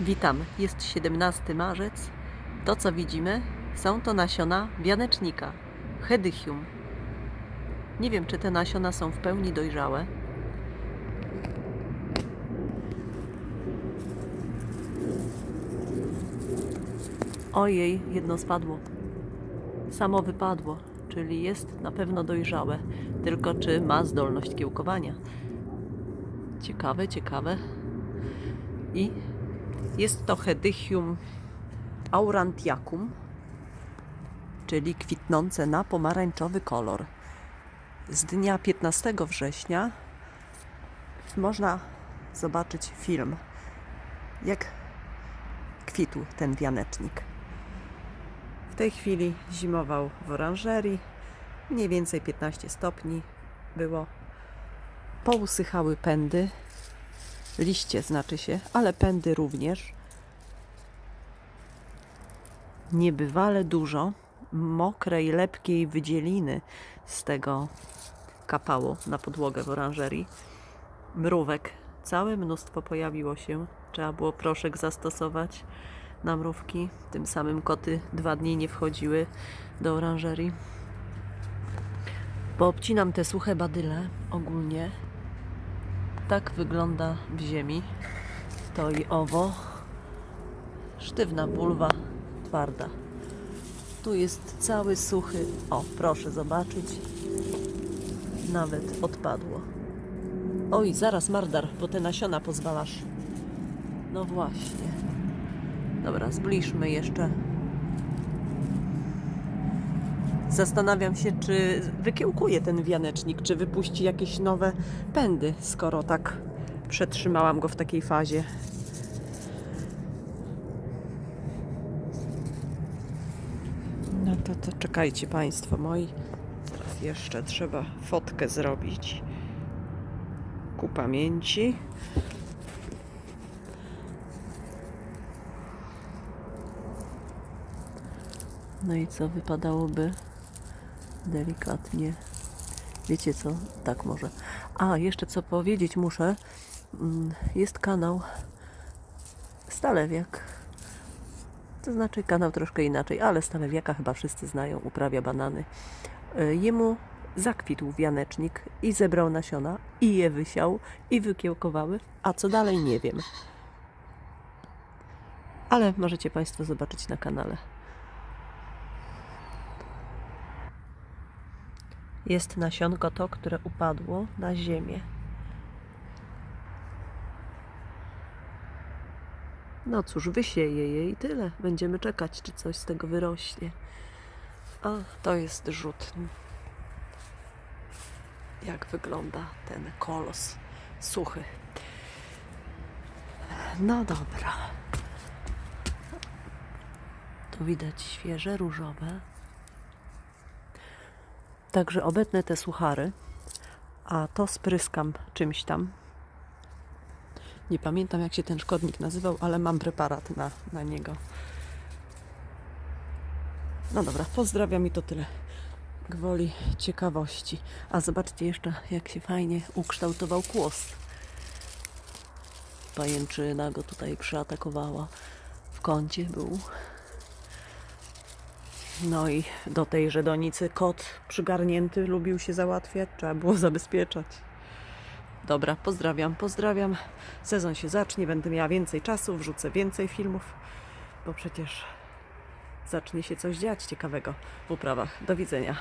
Witam, jest 17 marzec. To co widzimy, są to nasiona wianecznika, hedychium. Nie wiem, czy te nasiona są w pełni dojrzałe. Ojej, jedno spadło. Samo wypadło, czyli jest na pewno dojrzałe. Tylko czy ma zdolność kiełkowania? Ciekawe, ciekawe. I jest to Hedychium aurantiacum, czyli kwitnące na pomarańczowy kolor. Z dnia 15 września można zobaczyć film, jak kwitł ten wianecznik. W tej chwili zimował w oranżerii, mniej więcej 15 stopni było. Pousychały pędy, liście znaczy się, ale pędy również. Niebywale dużo mokrej, lepkiej wydzieliny z tego kapało na podłogę w oranżerii. Mrówek całe mnóstwo pojawiło się. Trzeba było proszek zastosować na mrówki. Tym samym koty dwa dni nie wchodziły do oranżerii. Poobcinam te suche badyle ogólnie. Tak wygląda w ziemi. To i owo. Sztywna bulwa, twarda. Tu jest cały suchy. O, proszę zobaczyć. Nawet odpadło. Oj, zaraz Mardar, bo te nasiona pozwalasz. No właśnie. Dobra, zbliżmy jeszcze. Zastanawiam się, czy wykiełkuje ten wianecznik, czy wypuści jakieś nowe pędy, skoro tak przetrzymałam go w takiej fazie. No to, to czekajcie Państwo moi. Teraz jeszcze trzeba fotkę zrobić ku pamięci. No i co wypadałoby delikatnie. Wiecie co? Tak może. A, jeszcze co powiedzieć muszę. Mm, Jest kanał Stalewiak. To znaczy kanał troszkę inaczej, ale Stalewiaka chyba wszyscy znają, uprawia banany. Y, Jemu zakwitł wianecznik i zebrał nasiona i je wysiał i wykiełkowały, a co dalej nie wiem. Ale możecie Państwo zobaczyć na kanale. Jest nasionko to, które upadło na ziemię. No cóż, wysieje je i tyle. Będziemy czekać, czy coś z tego wyrośnie. A, to jest rzut. Jak wygląda ten kolos suchy. No dobra. Tu widać świeże, różowe. Także obetnę te suchary, a to spryskam czymś tam. Nie pamiętam jak się ten szkodnik nazywał, ale mam preparat na, na niego. No dobra, pozdrawiam i to tyle. Gwoli ciekawości. A zobaczcie jeszcze, jak się fajnie ukształtował kłos. Pajęczyna go tutaj przyatakowała. W kącie był. No i do tejże donicy kot przygarnięty lubił się załatwiać. Trzeba było zabezpieczać. Dobra, pozdrawiam, pozdrawiam. Sezon się zacznie, będę miała więcej czasu, wrzucę więcej filmów, bo przecież zacznie się coś dziać ciekawego w uprawach. Do widzenia.